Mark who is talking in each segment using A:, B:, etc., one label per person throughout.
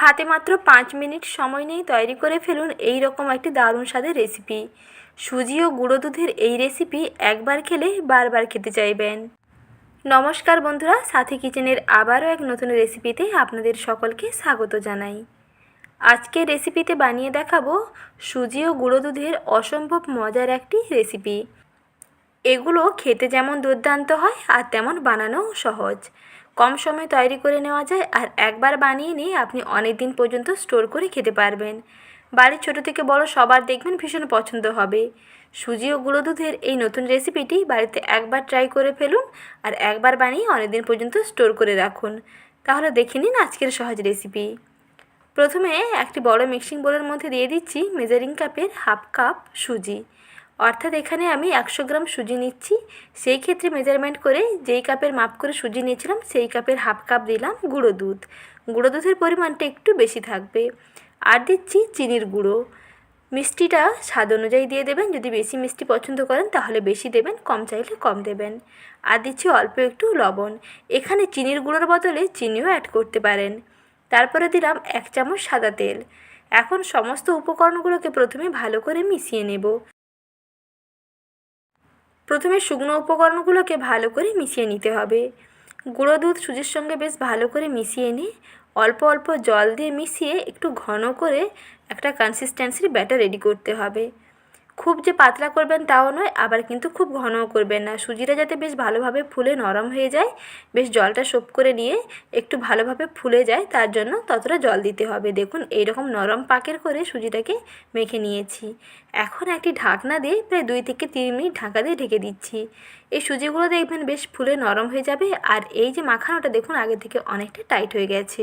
A: হাতে মাত্র পাঁচ মিনিট সময় নিয়ে তৈরি করে ফেলুন এই রকম একটি দারুণ স্বাদের রেসিপি সুজি ও গুঁড়ো দুধের এই রেসিপি একবার খেলে বারবার খেতে চাইবেন। নমস্কার বন্ধুরা, সাথী কিচেনের আবারও এক নতুন রেসিপিতে আপনাদের সকলকে স্বাগত জানাই। আজকের রেসিপিতে বানিয়ে দেখাবো সুজি ও গুঁড়ো দুধের অসম্ভব মজার একটি রেসিপি এগুলো খেতে যেমন দুর্দান্ত হয় আর তেমন বানানোও সহজ। কম সময়ে তৈরি করে নেওয়া যায় আর একবার বানিয়ে নিয়ে আপনি অনেক দিন পর্যন্ত স্টোর করে খেতে পারবেন। বাড়ির ছোটো থেকে বড় সবার দেখবেন ভীষণ পছন্দ হবে। সুজি ও গুঁড়ো দুধের এই নতুন রেসিপিটি বাড়িতে একবার ট্রাই করে ফেলুন আর একবার বানিয়ে অনেক দিন পর্যন্ত স্টোর করে রাখুন। তাহলে দেখে নিন আজকের সহজ রেসিপি। প্রথমে একটি বড় মিক্সিং বোলের মধ্যে দিয়ে দিচ্ছি মেজারিং কাপের হাফ কাপ সুজি। অর্থাৎ এখানে আমি একশো গ্রাম সুজি নিচ্ছি। সেই ক্ষেত্রে মেজারমেন্ট করে যেই কাপের মাপ করে সুজি নিয়েছিলাম, সেই কাপের হাফ কাপ দিলাম গুঁড়ো দুধ। গুঁড়ো দুধের পরিমাণটা একটু বেশি থাকবে। আর দিচ্ছি চিনির গুঁড়ো। মিষ্টিটা স্বাদ অনুযায়ী দিয়ে দেবেন। যদি বেশি মিষ্টি পছন্দ করেন, তাহলে বেশি দেবেন, কম চাইলে কম দেবেন। আর দিচ্ছি অল্প একটু লবণ। এখানে চিনির গুঁড়োর বদলে চিনিও অ্যাড করতে পারেন। তারপরে দিলাম এক চামচ সাদা তেল। এখন সমস্ত উপকরণগুলোকে প্রথমে ভালো করে মিশিয়ে নেব। প্রথমে শুকনো উপকরণগুলোকে ভালো করে মিশিয়ে নিতে হবে। গুঁড়ো দুধ সুজির সঙ্গে বেশ ভালো করে মিশিয়ে নিয়ে অল্প অল্প জল দিয়ে মিশিয়ে একটু ঘন করে একটা কনসিস্টেন্সির ব্যাটার রেডি করতে হবে। খুব যে পাতলা করবেন তাও নয়, আবার কিন্তু খুব ঘনও করবেন না। সুজিটা যাতে বেশ ভালোভাবে ফুলে নরম হয়ে যায়, বেশ জলটা সোপ করে নিয়ে একটু ভালোভাবে ফুলে যায়, তার জন্য ততটা জল দিতে হবে। দেখুন, এইরকম নরম পাকের করে সুজিটাকে মেখে নিয়েছি। এখন একটি ঢাকনা দিয়ে প্রায় দুই থেকে তিন মিনিট ঢাকা দিয়ে ঢেকে দিচ্ছি। এই সুজিগুলো দেখবেন বেশ ফুলে নরম হয়ে যাবে, আর এই যে মাখানোটা দেখুন, আগে থেকে অনেকটা টাইট হয়ে গেছে।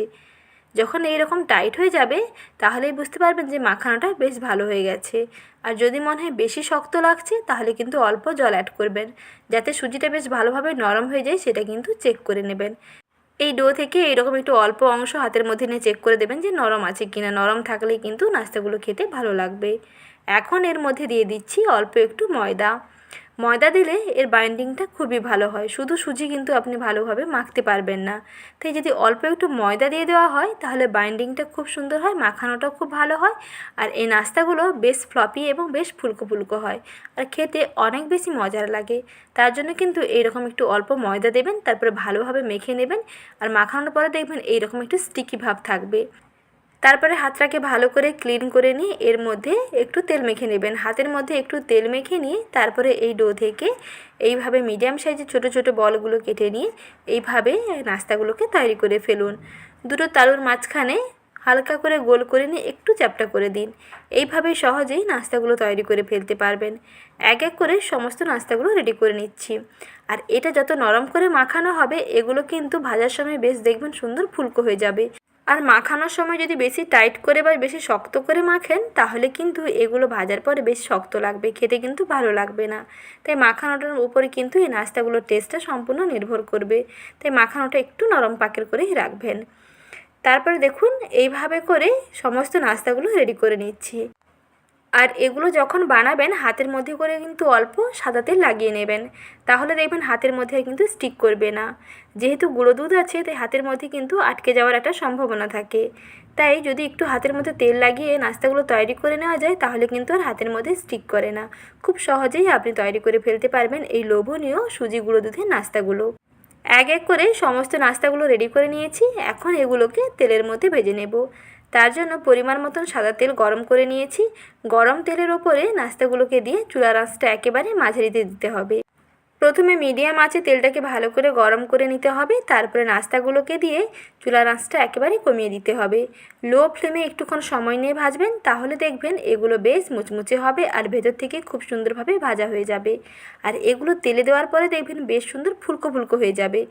A: যখন এই রকম টাইট হয়ে যাবে, তাহলেই বুঝতে পারবেন যে মাখানোটা বেশ ভালো হয়ে গেছে। আর যদি মনে হয় বেশি শক্ত লাগছে, তাহলে কিন্তু অল্প জল অ্যাড করবেন। যাতে সুজিটা বেশ ভালোভাবে নরম হয়ে যায়, সেটা কিন্তু চেক করে নেবেন। এই ডো থেকে এরকম একটু অল্প অংশ হাতের মধ্যে নিয়ে চেক করে দেবেন যে নরম আছে কিনা। নরম থাকলেই কিন্তু নাস্তাগুলো খেতে ভালো লাগবে। এখন এর মধ্যে দিয়ে দিচ্ছি অল্প একটু ময়দা। ময়দা দিলে এর বাইন্ডিংটা খুবই ভালো হয়। শুধু সুজি কিন্তু আপনি ভালোভাবে মাখতে পারবেন না। তাই যদি অল্প একটু ময়দা দিয়ে দেওয়া হয়, তাহলে বাইন্ডিংটা খুব সুন্দর হয়, মাখানোটাও খুব ভালো হয়। আর এই নাস্তাগুলো বেশ ফ্লপি এবং বেশ ফুলকো ফুলকো হয়। আর খেতে অনেক বেশি মজার লাগে। তার জন্য কিন্তু এইরকম একটু অল্প ময়দা দেবেন, তারপরে ভালোভাবে মেখে নেবেন। আর মাখানোর পরে দেখবেন এইরকম একটু স্টিকি ভাব থাকবে। তারপরে হাতটাকে ভালো করে ক্লিন করে নিয়ে এর মধ্যে একটু তেল মেখে নেবেন। হাতের মধ্যে একটু তেল মেখে নিয়ে তারপরে এই ডো থেকে এইভাবে মিডিয়াম সাইজের ছোটো ছোটো বলগুলো কেটে নিয়ে এইভাবে নাস্তাগুলোকে তৈরি করে ফেলুন। দুটো তালুর মাঝখানে হালকা করে গোল করে নিয়ে একটু চ্যাপটা করে দিন। এইভাবেই সহজেই নাস্তাগুলো তৈরি করে ফেলতে পারবেন। এক এক করে সমস্ত নাস্তাগুলো রেডি করে নিচ্ছি। আর এটা যত নরম করে মাখানো হবে, এগুলো কিন্তু ভাজার সময় বেশ দেখবেন সুন্দর ফুলকো হয়ে যাবে। আর মাখানোর সময় যদি বেশি টাইট করে বা বেশি শক্ত করে মাখেন, তাহলে কিন্তু এগুলো ভাজার পরে বেশ শক্ত লাগবে, খেতে কিন্তু ভালো লাগবে না। তাই মাখানোটার উপরে কিন্তু এই নাস্তাগুলোর টেস্টটা সম্পূর্ণ নির্ভর করবে। তাই মাখানোটা একটু নরম পাকের করেই রাখবেন। তারপরে দেখুন, এইভাবে করে সমস্ত নাস্তাগুলো রেডি করে নিচ্ছি। আর এগুলো যখন বানাবেন, হাতের মধ্যে করে কিন্তু অল্প সাদা তেল লাগিয়ে নেবেন। তাহলে দেখবেন হাতের মধ্যে কিন্তু স্টিক করবে না। যেহেতু গুঁড়ো দুধ আছে, তাই হাতের মধ্যে কিন্তু আটকে যাওয়ার একটা সম্ভাবনা থাকে। তাই যদি একটু হাতের মধ্যে তেল লাগিয়ে নাস্তাগুলো তৈরি করে নেওয়া যায়, তাহলে কিন্তু আর হাতের মধ্যে স্টিক করে না। খুব সহজেই আপনি তৈরি করে ফেলতে পারবেন এই লোভনীয় সুজি গুঁড়ো দুধের নাস্তাগুলো। এক এক করে সমস্ত নাস্তাগুলো রেডি করে নিয়েছি। এখন এগুলোকে তেলের মধ্যে ভেজে নেব। তার জন্য পরিমাণ মতন সাদা তেল গরম করে নিয়েছি। গরম তেলের ওপরে নাস্তাগুলোকে দিয়ে চুলার আঁচটা একেবারে মাঝারিতে দিতে হবে। প্রথমে মিডিয়াম আঁচে তেলটাকে ভালো করে গরম করে নিতে হবে। তারপরে নাস্তাগুলোকে দিয়ে চুলার আঁচটা একেবারে কমিয়ে দিতে হবে। লো ফ্লেমে একটুক্ষণ সময় নিয়ে ভাজবেন, তাহলে দেখবেন এগুলো বেশ মুচমুচে হবে আর ভেতর থেকে খুব সুন্দরভাবে ভাজা হয়ে যাবে। আর এগুলো তেলে দেওয়ার পরে দেখবেন বেশ সুন্দর ফুলকো ফুলকো হয়ে যাবে।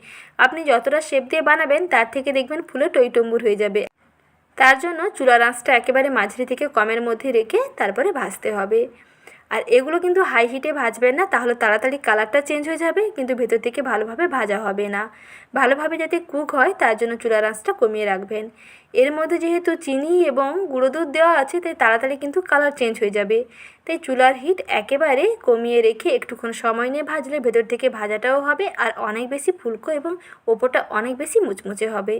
A: আপনি যতটা শেপ দিয়ে বানাবেন, তার থেকে দেখবেন ফুলে টইটম্বুর হয়ে যাবে। তার জন্য চুলার আঁচটা একেবারে মাঝারি থেকে কমের মধ্যে রেখে তারপরে ভাজতে হবে। আর এগুলো কিন্তু হাই হিটে ভাজবেন না, তাহলে তাড়াতাড়ি কালারটা চেঞ্জ হয়ে যাবে, কিন্তু ভেতর থেকে ভালোভাবে ভাজা হবে না। ভালোভাবে যাতে কুক হয়, তার জন্য চুলার আঁচটা কমিয়ে রাখবেন। এর মধ্যে যেহেতু চিনি এবং গুঁড়ো দুধ দেওয়া আছে, তাই তাড়াতাড়ি কিন্তু কালার চেঞ্জ হয়ে যাবে। তাই চুলার হিট একেবারে কমিয়ে রেখে একটুক্ষণ সময় নিয়ে ভাজলে ভেতর থেকে ভাজাটাও হবে, আর অনেক বেশি ফুলকো এবং ওপরটা অনেক বেশি মুচমুচে হবে।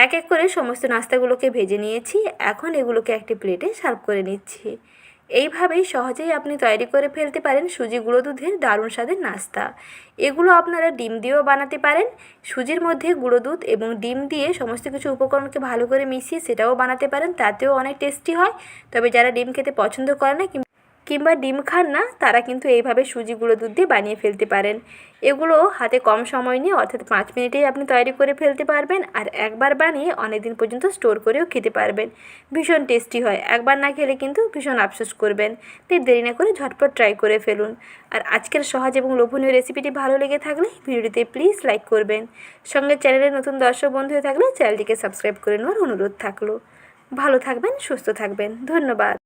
A: এক এক করে সমস্ত নাস্তাগুলোকে ভেজে নিয়েছি। এখন এগুলোকে একটি প্লেটে সার্ভ করে নিচ্ছি। এইভাবেই সহজেই আপনি তৈরি করে ফেলতে পারেন সুজি গুঁড়ো দুধের দারুণ স্বাদের নাস্তা। এগুলো আপনারা ডিম দিয়েও বানাতে পারেন। সুজির মধ্যে গুঁড়ো দুধ এবং ডিম দিয়ে সমস্ত কিছু উপকরণকে ভালো করে মিশিয়ে সেটাও বানাতে পারেন, তাতেও অনেক টেস্টি হয়। তবে যারা ডিম খেতে পছন্দ করে না কিংবা ডিম খান না, তারা কিন্তু এইভাবে সুজি গুঁড়ো দুধ দিয়ে বানিয়ে ফেলতে পারেন। এগুলো হাতে কম সময় নিয়ে অর্থাৎ পাঁচ মিনিটেই আপনি তৈরি করে ফেলতে পারবেন আর একবার বানিয়ে অনেক দিন পর্যন্ত স্টোর করেও খেতে পারবেন। ভীষণ টেস্টি হয়। একবার না খেলে কিন্তু ভীষণ আফসোস করবেন। তাই দেরি না করে ঝটপট ট্রাই করে ফেলুন। আর আজকের সহজ এবং লোভনীয় রেসিপিটি ভালো লেগে থাকলে ভিডিওটিতে প্লিজ লাইক করবেন। সঙ্গে চ্যানেলে নতুন দর্শক বন্ধু হয়ে থাকলে চ্যানেলটিকে সাবস্ক্রাইব করে নেওয়ার অনুরোধ থাকল। ভালো থাকবেন, সুস্থ থাকবেন। ধন্যবাদ।